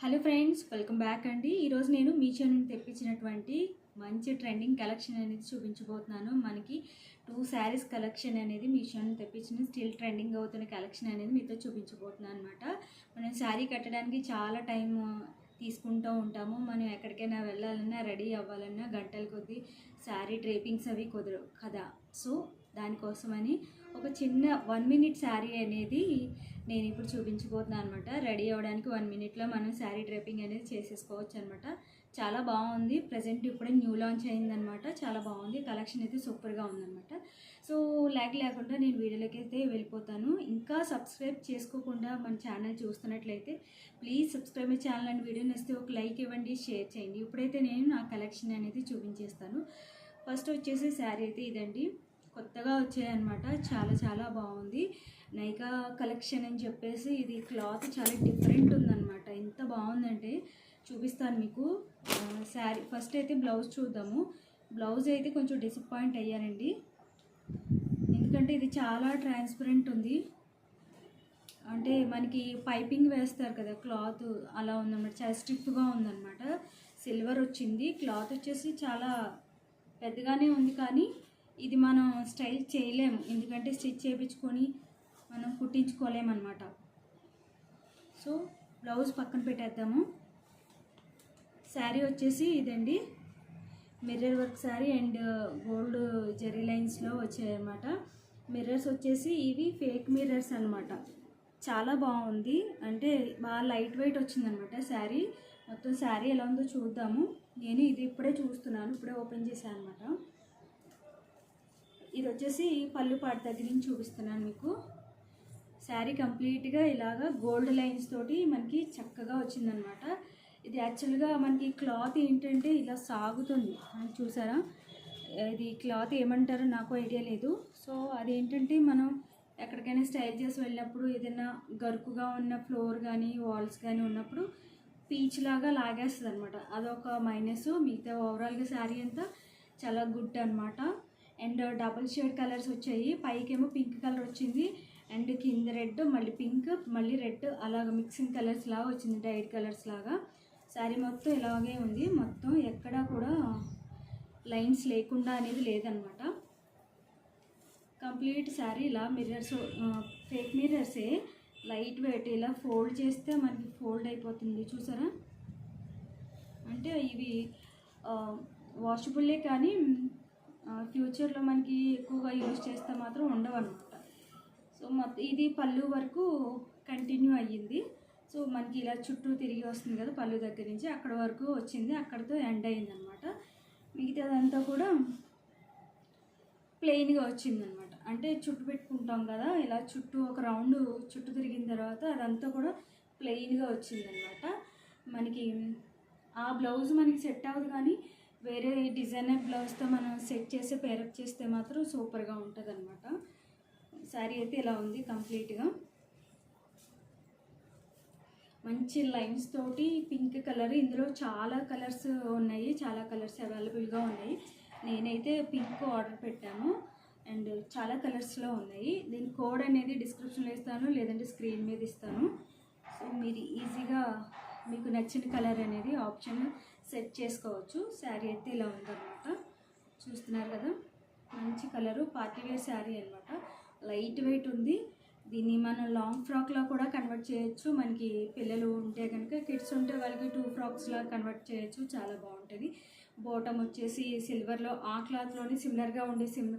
Hello friends welcome back అండి. ఈరోజు నేను మీషో నుండి తెప్పించినటువంటి మంచి ట్రెండింగ్ కలెక్షన్ అనేది చూపించబోతున్నాను. మనకి టూ శారీస్ కలెక్షన్ అనేది మీషో నుండి తెప్పించిన స్టిల్ ట్రెండింగ్ అవుతున్న కలెక్షన్ అనేది మీతో చూపించబోతున్నాను అనమాట మనం శారీ కట్టడానికి చాలా టైం తీసుకుంటూ ఉంటాము. మనం ఎక్కడికైనా వెళ్ళాలన్నా రెడీ అవ్వాలన్నా గంటల కొద్దీ శారీ డ్రేపింగ్స్ అవి కుదరవు కదా. సో దానికోసమని ఒక చిన్న వన్ మినిట్ శారీ అనేది నేను ఇప్పుడు చూపించబోతున్నాను అనమాట రెడీ అవ్వడానికి వన్ మినిట్లో మనం శారీ డ్రేపింగ్ అనేది చేసేసుకోవచ్చు అనమాట చాలా బాగుంది. ప్రజెంట్ ఇప్పుడే న్యూ లాంచ్ అయిందనమాట చాలా బాగుంది. కలెక్షన్ అయితే సూపర్గా ఉందన్నమాట. సో ల్యాగ్ లేకుండా నేను వీడియోలోకి అయితే వెళ్ళిపోతాను. ఇంకా సబ్స్క్రైబ్ చేసుకోకుండా మన ఛానల్ చూస్తున్నట్లయితే please subscribe my channel and వీడియోని వస్తే ఒక లైక్ ఇవ్వండి షేర్ చేయండి. ఇప్పుడైతే నేను నా కలెక్షన్ అనేది చూపించేస్తాను. ఫస్ట్ వచ్చేసి శారీ అయితే ఇదండి. కొత్తగా వచ్చాయన్నమాట చాలా చాలా బాగుంది. నైకా కలెక్షన్ అని చెప్పేసి ఇది క్లాత్ చాలా డిఫరెంట్ ఉందన్నమాట. ఎంత బాగుందంటే చూపిస్తాను మీకు. శారీ ఫస్ట్ అయితే బ్లౌజ్ చూద్దాము. బ్లౌజ్ అయితే కొంచెం డిసప్పాయింట్ అయ్యానండి ఎందుకంటే ఇది చాలా ట్రాన్స్పరెంట్ ఉంది. అంటే మనకి పైపింగ్ వేస్తారు కదా క్లాత్ అలా ఉందన్నమాట చాలా స్టిఫ్గా ఉందన్నమాట. సిల్వర్ వచ్చింది క్లాత్ వచ్చేసి చాలా పెద్దగానే ఉంది కానీ ఇది మనం స్టైల్ చేయలేము. ఎందుకంటే స్టిచ్ చేయించుకొని మనం కుట్టించుకోలేమన్నమాట. సో బ్లౌజ్ పక్కన పెట్టేద్దాము. శారీ వచ్చేసి ఇదండి. Mirror work sari and gold zari లైన్స్లో వచ్చాయన్నమాట. మిర్రర్స్ వచ్చేసి ఇవి ఫేక్ మిర్రర్స్ అనమాట చాలా బాగుంది. అంటే బాగా లైట్ వెయిట్ వచ్చిందనమాట శారీ మొత్తం శారీ ఎలా ఉందో చూద్దాము. నేను ఇది ఇప్పుడే చూస్తున్నాను. ఇప్పుడే ఓపెన్ చేశాను అనమాట ఇది వచ్చేసి పళ్ళు పాటు దగ్గర నుంచి చూపిస్తున్నాను మీకు. శారీ కంప్లీట్గా ఇలాగా గోల్డ్ లైన్స్ తోటి మనకి చక్కగా వచ్చిందనమాట ఇది యాక్చువల్గా మనకి క్లాత్ ఏంటంటే ఇలా సాగుతుంది. అని చూసారా? ఇది క్లాత్ ఏమంటారో నాకు ఐడియా లేదు. సో అదేంటంటే మనం ఎక్కడికైనా స్టైల్ చేసి వెళ్ళినప్పుడు ఏదైనా గరుకుగా ఉన్న ఫ్లోర్ కానీ వాల్స్ కానీ ఉన్నప్పుడు పీచ్ లాగా లాగేస్తుంది అనమాట అదొక మైనస్. మిగతా ఓవరాల్గా శారీ అంతా చాలా గుడ్ అనమాట అండ్ డబుల్ షేడ్ కలర్స్ వచ్చాయి. పైకేమో పింక్ కలర్ వచ్చింది. అండ్ కింద రెడ్ మళ్ళీ పింక్ మళ్ళీ రెడ్. అలాగ మిక్సింగ్ కలర్స్ లాగా వచ్చింది. డైట్ కలర్స్ లాగా. శారీ మొత్తం ఇలాగే ఉంది. మొత్తం ఎక్కడా కూడా లైన్స్ లేకుండా అనేది లేదనమాట. కంప్లీట్ శారీ ఇలా మిర్రర్స్ ఫేక్ మిర్రర్సే. లైట్ వెయిట్ ఇలా ఫోల్డ్ చేస్తే మనకి ఫోల్డ్ అయిపోతుంది. చూసారా? అంటే ఇవి వాషబుల్లే కానీ ఫ్యూచర్లో మనకి ఎక్కువగా యూజ్ చేస్తే మాత్రం ఉండవు అనమాట సో మొత్తం ఇది పళ్ళు వరకు కంటిన్యూ అయ్యింది. సో మనకి ఇలా చుట్టూ తిరిగి వస్తుంది కదా పళ్ళు దగ్గర నుంచి అక్కడ వరకు వచ్చింది అక్కడితో ఎండ్ అయింది అనమాట మిగతాదంతా కూడా ప్లెయిన్గా వచ్చిందనమాట. అంటే చుట్టు పెట్టుకుంటాం కదా ఇలా చుట్టూ ఒక రౌండ్ చుట్టూ తిరిగిన తర్వాత అదంతా కూడా ప్లెయిన్గా వచ్చిందనమాట. మనకి ఆ బ్లౌజ్ మనకి సెట్ అవ్వదు కానీ వేరే డిజైనర్ బ్లౌజ్తో మనం సెట్ చేసి పేరప్ చేస్తే మాత్రం సూపర్గా ఉంటుంది అనమాట శారీ అయితే ఇలా ఉంది కంప్లీట్గా. మంచి లైన్స్ తోటి పింక్ కలర్. ఇందులో చాలా కలర్స్ ఉన్నాయి. చాలా కలర్స్ అవైలబుల్గా ఉన్నాయి. నేనైతే పింక్ ఆర్డర్ పెట్టాను. అండ్ చాలా కలర్స్లో ఉన్నాయి. దీని కోడ్ అనేది డిస్క్రిప్షన్లో ఇస్తాను. లేదంటే స్క్రీన్ మీద ఇస్తాను. సో మీరు ఈజీగా మీకు నచ్చిన కలర్ అనేది ఆప్షన్ సెట్ చేసుకోవచ్చు. శారీ అయితే ఇలా ఉందన్నమాట. చూస్తున్నారు కదా? మంచి కలరు పార్టీవేర్ శారీ అనమాట లైట్ వెయిట్ ఉంది. దీన్ని మనం లాంగ్ ఫ్రాక్లో కూడా కన్వర్ట్ చేయొచ్చు. మనకి పిల్లలు ఉంటే కనుక కిడ్స్ ఉంటే వాళ్ళకి టూ ఫ్రాక్స్లా కన్వర్ట్ చేయొచ్చు. చాలా బాగుంటుంది. బోటం వచ్చేసి సిల్వర్లో ఆ క్లాత్లోనే సిమిలర్గా ఉండే సిమ్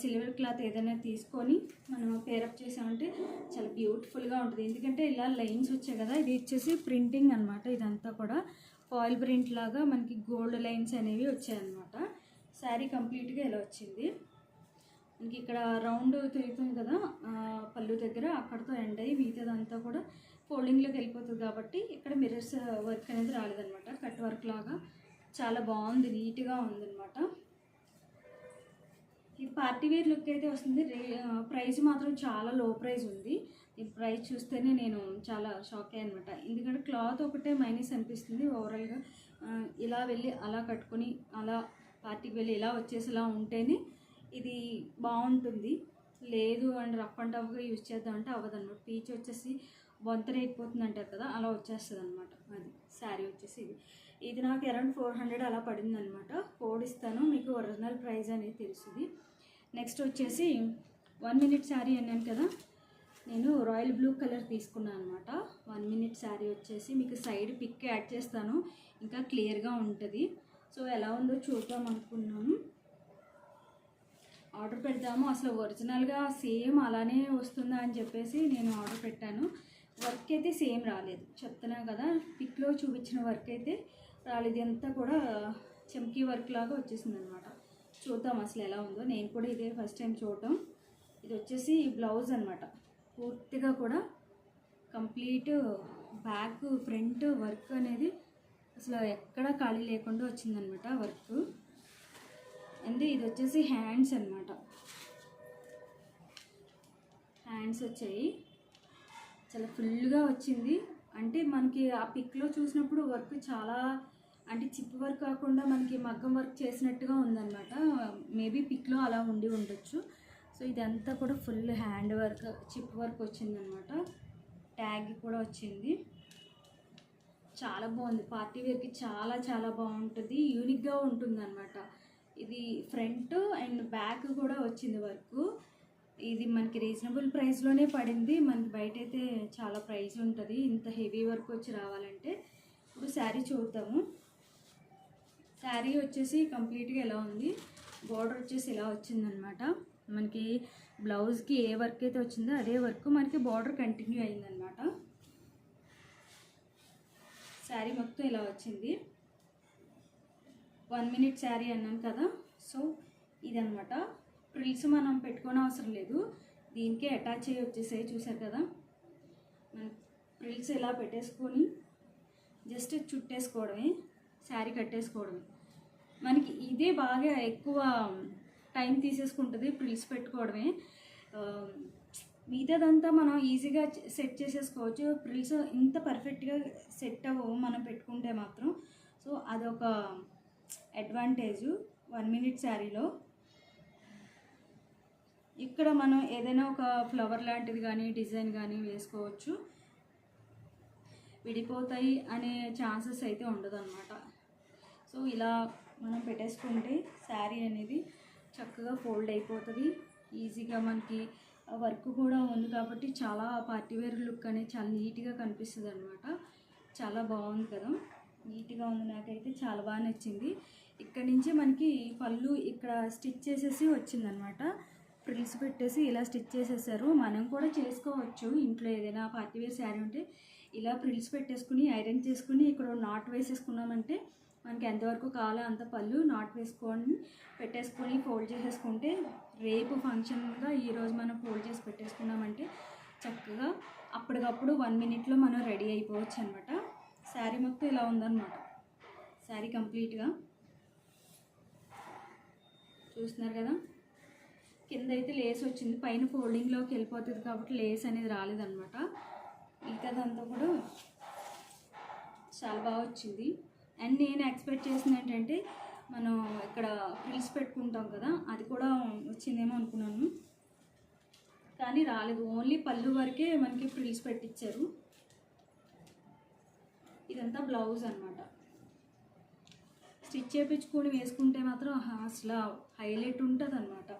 సిల్వర్ క్లాత్ ఏదైనా తీసుకొని మనం పేరప్ చేసామంటే చాలా బ్యూటిఫుల్గా ఉంటుంది. ఎందుకంటే ఇలా లైన్స్ వచ్చాయి కదా ఇది వచ్చేసి ప్రింటింగ్ అనమాట ఇదంతా కూడా ఫాయిల్ ప్రింట్ లాగా మనకి గోల్డ్ లైన్స్ అనేవి వచ్చాయన్నమాట. శారీ కంప్లీట్గా ఇలా వచ్చింది. మనకి ఇక్కడ రౌండ్ తిరుగుతుంది కదా పళ్ళు దగ్గర అక్కడతో ఎండ్ అయ్యి మిగతాదంతా కూడా ఫోల్డింగ్లోకి వెళ్ళిపోతుంది కాబట్టి ఇక్కడ మిర్రర్స్ వర్క్ అనేది రాలేదనమాట కట్ వర్క్ లాగా చాలా బాగుంది నీట్గా ఉందన్నమాట. ఈ పార్టీ వేర్ లుక్ అయితే వస్తుంది. రే ప్రైస్ మాత్రం చాలా లో ప్రైస్ ఉంది. ఈ ప్రైస్ చూస్తేనే నేను చాలా షాక్ అయ్యాను అనమాట ఎందుకంటే క్లాత్ ఒకటే మైనస్ అనిపిస్తుంది. ఓవరాల్గా ఇలా వెళ్ళి అలా కట్టుకొని అలా పార్టీకి వెళ్ళి ఇలా వచ్చేసేలా ఉంటేనే ఇది బాగుంటుంది. లేదు అండ్ రఫ్ అండ్ టఫ్గా యూజ్ చేద్దామంటే అవ్వదు అనమాట పీచ్ వచ్చేసి బొంతర అయిపోతుంది అంటారు కదా అలా వచ్చేస్తుంది అనమాట అది శారీ వచ్చేసి ఇది. ఇది నాకు అరౌండ్ ఫోర్ హండ్రెడ్ అలా పడింది అనమాట కోడ్ ఇస్తాను మీకు ఒరిజినల్ ప్రైస్ అనేది తెలుస్తుంది నెక్స్ట్ వచ్చేసి వన్ మినిట్ శారీ అన్నాను కదా నేను రాయల్ బ్లూ కలర్ తీసుకున్నాను అనమాట వన్ మినిట్ శారీ వచ్చేసి మీకు సైడ్ పిక్ యాడ్ చేస్తాను ఇంకా క్లియర్గా ఉంటుంది. సో ఎలా ఉందో చూద్దాం అనుకున్నాను. ఆర్డర్ పెడదాము అసలు ఒరిజినల్గా సేమ్ అలానే వస్తుందా అని చెప్పేసి నేను ఆర్డర్ పెట్టాను. వర్క్ అయితే సేమ్ రాలేదు. చెప్తున్నా కదా పిక్లో చూపించిన వర్క్ అయితే రాలేదు. అంతా కూడా చమ్కీ వర్క్ లాగా వచ్చేసింది అనమాట చూద్దాం అసలు ఎలా ఉందో. నేను కూడా ఇదే ఫస్ట్ టైం చూడటం. ఇది వచ్చేసి బ్లౌజ్ అనమాట పూర్తిగా కూడా కంప్లీట్ బ్యాక్ ఫ్రంట్ వర్క్ అనేది అసలు ఎక్కడ ఖాళీ లేకుండా వచ్చిందనమాట వర్క్. అంటే ఇది వచ్చేసి హ్యాండ్స్ అనమాట హ్యాండ్స్ వచ్చాయి. చాలా ఫుల్గా వచ్చింది. అంటే మనకి ఆ పిక్లో చూసినప్పుడు వర్క్ చాలా అంటే చిప్ వర్క్ కాకుండా మనకి మగ్గం వర్క్ చేసినట్టుగా ఉందన్నమాట. మేబీ పిక్లో అలా ఉండి ఉండొచ్చు. సో ఇదంతా కూడా full hand work chip work వచ్చిందనమాట ట్యాగ్ కూడా వచ్చింది. చాలా బాగుంది. పార్టీ వేర్కి చాలా చాలా బాగుంటుంది. యూనిక్గా ఉంటుంది అనమాట ఇది ఫ్రంట్ అండ్ బ్యాక్ కూడా వచ్చింది వర్క్. ఇది మనకి రీజనబుల్ ప్రైస్లోనే పడింది. మనకి బయట అయితే చాలా ప్రైస్ ఉంటుంది. ఇంత హెవీ వర్క్ వచ్చి రావాలంటే ఇప్పుడు శారీ చూద్దాము. శారీ వచ్చేసి కంప్లీట్గా ఎలా ఉంది? బార్డర్ వచ్చేసి ఇలా వచ్చిందనమాట. మనకి బ్లౌజ్కి ఏ వర్క్ అయితే వచ్చిందో అదే వర్క్ మనకి బార్డర్ కంటిన్యూ అయిందనమాట. శారీ మొత్తం ఇలా వచ్చింది. వన్ మినిట్ శారీ అన్నాను కదా సో ఇదనమాట ప్రిల్స్ మనం పెట్టుకోని అవసరం లేదు. దీనికే అటాచ్ అయ్యి వచ్చేసాయి చూసారు కదా. మనం ప్రిల్స్ ఇలా పెట్టేసుకొని జస్ట్ చుట్టేసుకోవడమే శారీ కట్టేసుకోవడమే. మనకి ఇదే బాగా ఎక్కువ టైం తీసేసుకుంటుంది ప్రిల్స్ పెట్టుకోవడమే. మిగతాదంతా మనం ఈజీగా సెట్ చేసేసుకోవచ్చు. ప్రిల్స్ ఇంత పర్ఫెక్ట్గా సెట్ అవ్వవు మనం పెట్టుకుంటే మాత్రం. సో అదొక అడ్వాంటేజ్ వన్ మినిట్ శారీలో. ఇక్కడ మనం ఏదైనా ఒక ఫ్లవర్ లాంటిది కానీ డిజైన్ కానీ వేసుకోవచ్చు. విడిపోతాయి అనే ఛాన్సెస్ అయితే ఉండదు అనమాట సో ఇలా మనం పెట్టేసుకుంటే శారీ అనేది చక్కగా ఫోల్డ్ అయిపోతుంది. ఈజీగా మనకి వర్క్ కూడా ఉంది కాబట్టి చాలా పార్టీవేర్ లుక్ అనేది చాలా నీట్గా కనిపిస్తుంది అనమాట చాలా బాగుంది కదా. నీట్గా ఉంది. నాకైతే చాలా బాగా నచ్చింది. ఇక్కడ నుంచి మనకి పళ్ళు ఇక్కడ స్టిచ్ చేసేసి వచ్చిందనమాట. ఫ్రిల్స్ పెట్టేసి ఇలా స్టిచ్ చేసేసారు. మనం కూడా చేసుకోవచ్చు. ఇంట్లో ఏదైనా పార్టీ వేర్ శారీ ఉంటే ఇలా ఫ్రిల్స్ పెట్టేసుకుని ఐరన్ చేసుకుని ఇక్కడ నాట్ వేసేసుకున్నామంటే మనకి ఎంతవరకు కావాలో అంత పళ్ళు నాట్ వేసుకొని పెట్టేసుకొని ఫోల్డ్ చేసేసుకుంటే రేపు ఫంక్షన్గా ఈరోజు మనం ఫోల్డ్ చేసి పెట్టేసుకున్నామంటే చక్కగా అప్పటికప్పుడు వన్ మినిట్లో మనం రెడీ అయిపోవచ్చు అనమాట శారీ మొత్తం ఇలా ఉందన్నమాట. శారీ కంప్లీట్గా. చూస్తున్నారు కదా? కింద అయితే లేస్ వచ్చింది. పైన ఫోల్డింగ్లోకి వెళ్ళిపోతుంది కాబట్టి లేస్ అనేది రాలేదన్నమాట. మిగతాదంతా కూడా చాలా బాగా వచ్చింది. అండ్ నేను ఎక్స్పెక్ట్ చేసింది ఏంటంటే మనం ఇక్కడ ఫ్రిల్స్ పెట్టుకుంటాం కదా అది కూడా వచ్చిందేమో అనుకున్నాను. కానీ రాలేదు. ఓన్లీ పళ్ళు వరకే మనకి ఫ్రిల్స్ పెట్టించారు ఇదంతా బ్లౌజ్ అనమాట స్టిచ్ చేయించుకొని వేసుకుంటే మాత్రం అసలు హైలైట్ ఉంటుంది అనమాట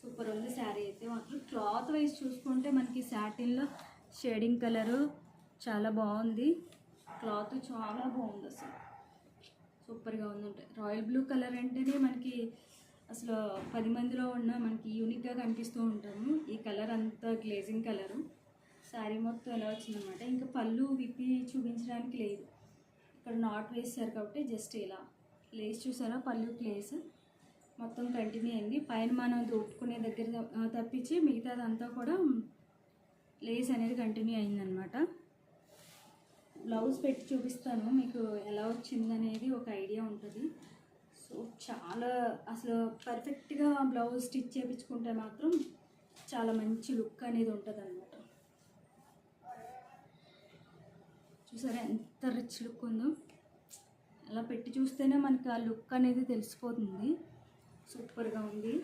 సూపర్ ఉంది శారీ అయితే మాత్రం. క్లాత్ వైజ్ చూసుకుంటే మనకి శాటిన్లో షేడింగ్ కలరు చాలా బాగుంది. క్లాత్ చాలా బాగుంది అసలు. సూపర్గా ఉందంటే. రాయల్ బ్లూ కలర్ అంటేనే మనకి అసలు పది మందిలో ఉన్న మనకి యూనిక్గా కనిపిస్తూ ఉంటాము. ఈ కలర్ అంతా గ్లేజింగ్ కలరు. శారీ మొత్తం ఎలా వచ్చిందనమాట ఇంకా పళ్ళు విప్పి చూపించడానికి లేదు. ఇక్కడ నాట్ వేసారు కాబట్టి జస్ట్ ఇలా లేస్ చూసారా? పళ్ళు లేస్ మొత్తం కంటిన్యూ అయింది. పైన మనం దొట్టుకునే దగ్గర తప్పించి మిగతాదంతా కూడా లేస్ అనేది కంటిన్యూ అయిందనమాట బ్లౌజ్ పెట్టి చూపిస్తాను మీకు ఎలా వచ్చిందనేది ఒక ఐడియా ఉంటుంది. సో చాలా అసలు పర్ఫెక్ట్గా బ్లౌజ్ స్టిచ్ చేయించుకుంటే మాత్రం చాలా మంచి లుక్ అనేది ఉంటుంది అనమాట చూసారా ఎంత రిచ్ లుక్ ఉందో. అలా పెట్టి చూస్తేనే మనకి ఆ లుక్ అనేది తెలిసిపోతుంది. సూపర్గా ఉంది.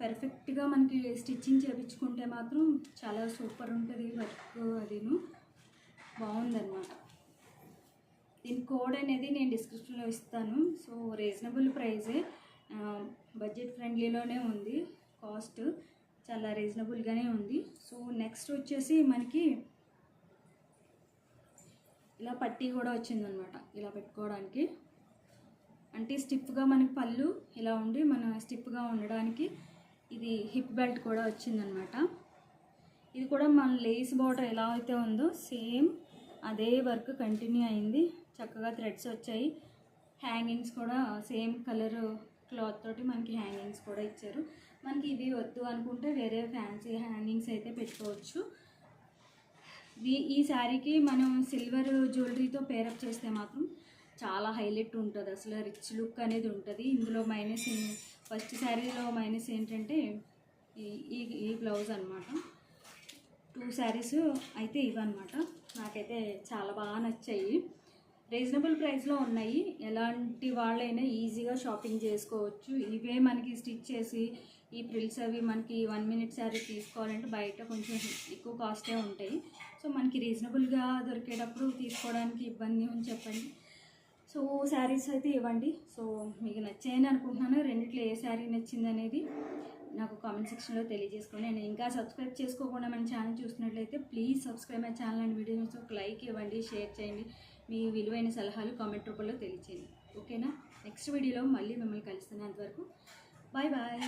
పర్ఫెక్ట్గా మనకి స్టిచ్చింగ్ చేయించుకుంటే మాత్రం చాలా సూపర్ ఉంటుంది వర్క్ అదిను. బాగుందన్నమాట. దీని కోడ్ అనేది నేను డిస్క్రిప్షన్లో ఇస్తాను. సో రీజనబుల్ ప్రైజే బడ్జెట్ ఫ్రెండ్లీలోనే ఉంది. కాస్ట్ చాలా రీజనబుల్గానే ఉంది. సో నెక్స్ట్ వచ్చేసి మనకి ఇలా పట్టీ కూడా వచ్చిందనమాట. ఇలా పెట్టుకోవడానికి. అంటే స్టిప్గా మనకి పళ్ళు ఇలా ఉండి మన స్టిప్గా ఉండడానికి ఇది హిప్ బెల్ట్ కూడా వచ్చిందనమాట. ఇది కూడా మన లేస్ బార్డర్ ఎలా అయితే ఉందో సేమ్ అదే వర్క్ కంటిన్యూ అయింది. చక్కగా థ్రెడ్స్ వచ్చాయి. హ్యాంగింగ్స్ కూడా సేమ్ కలర్ క్లాత్ తోటి మనకి హ్యాంగింగ్స్ కూడా ఇచ్చారు. మనకి ఇవి వద్దు అనుకుంటే వేరే ఫ్యాన్సీ హ్యాంగింగ్స్ అయితే పెట్టుకోవచ్చు. ఈ- ఈ శారీకి మనం సిల్వర్ జ్యువెలరీతో పేరప్ చేస్తే మాత్రం చాలా హైలైట్ ఉంటుంది. అసలు రిచ్ లుక్ అనేది ఉంటుంది. ఇందులో మైనస్ ఫస్ట్ శారీలో మైనస్ ఏంటంటే ఈ ఈ ఈ బ్లౌజ్ అనమాట టూ శారీస్ అయితే ఇవన్నమాట. నాకైతే చాలా బాగా నచ్చాయి. రీజనబుల్ ప్రైస్లో ఉన్నాయి. ఎలాంటి వాళ్ళైనా ఈజీగా షాపింగ్ చేసుకోవచ్చు. ఇవే మనకి స్టిచ్ చేసి ఈ ప్రిల్స్ అవి మనకి వన్ మినిట్ శారీ తీసుకోవాలంటే బయట కొంచెం ఎక్కువ కాస్టే ఉంటాయి. సో మనకి రీజనబుల్గా దొరికేటప్పుడు తీసుకోవడానికి ఇబ్బంది అని చెప్పండి? సో శారీస్ అయితే ఇవ్వండి. సో మీకు నచ్చాయని అనుకుంటున్నాను. రెండిట్లో ఏ శారీ నచ్చింది అనేది నాకు కామెంట్ సెక్షన్లో తెలియజేసుకోండి. నేను ఇంకా సబ్స్క్రైబ్ చేసుకోకుండా మన ఛానల్ చూసినట్లయితే please subscribe my channel and videos ఒక లైక్ ఇవ్వండి షేర్ చేయండి. మీ విలువైన సలహాలు కామెంట్ రూపంలో తెలియచేయండి. ఓకేనా నెక్స్ట్ వీడియోలో మళ్ళీ మిమ్మల్ని కలుస్తాను అంతవరకు బాయ్ బాయ్